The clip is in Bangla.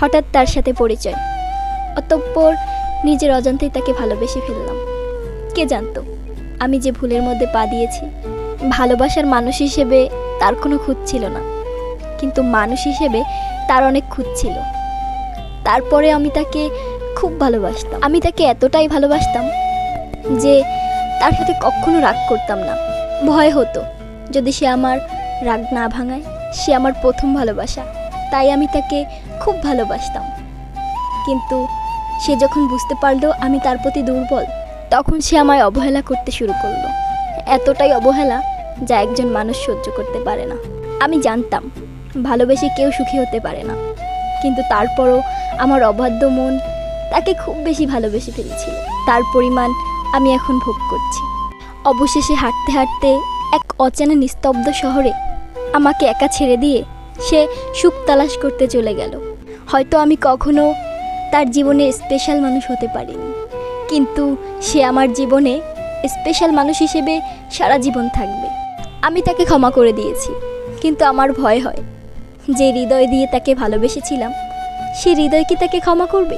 হঠাৎ তার সাথে পরিচয়। অতঃপর নিজের অজান্তেই তাকে ভালোবেসে ফেললাম। কে জানতো, আমি যে ভুলের মধ্যে পা দিয়েছি, ভালোবাসার মানুষ হিসেবে তার কোনো খুঁত ছিল না। কিন্তু মানুষ হিসেবে তার অনেক খুঁত ছিল। তারপরে আমি তাকে খুব ভালোবাসতাম। আমি তাকে এতটাই ভালোবাসতাম যে তার সাথে কখনো রাগ করতাম না। ভয় হতো, যদি সে আমার রাগ না ভাঙায়, সে আমার প্রথম ভালোবাসা। তাই আমি তাকে খুব ভালোবাসতাম। কিন্তু সে যখন বুঝতে পারল আমি তার প্রতি দুর্বল, তখন সে আমায় অবহেলা করতে শুরু করল। এতটাই অবহেলা যা একজন মানুষ সহ্য করতে পারে না। আমি জানতাম, ভালোবেসে কেউ সুখী হতে পারে না। কিন্তু তারপরও আমার অবাধ্য মন তাকে খুব বেশি ভালোবেসে ফেলেছিল। তার পরিমাণ আমি এখন ভোগ করছি। অবশেষে হাঁটতে হাঁটতে এক অচেনা নিস্তব্ধ শহরে আমাকে একা ছেড়ে দিয়ে সে সুখ তালাশ করতে চলে গেল। হয়তো আমি কখনো তার জীবনে স্পেশাল মানুষ হতে পারিনি। কিন্তু সে আমার জীবনে স্পেশাল মানুষ হিসেবে সারা জীবন থাকবে। আমি তাকে ক্ষমা করে দিয়েছি, কিন্তু আমার ভয় হয় যে হৃদয় দিয়ে তাকে ভালোবেসেছিলাম। সে হৃদয় কি তাকে ক্ষমা করবে?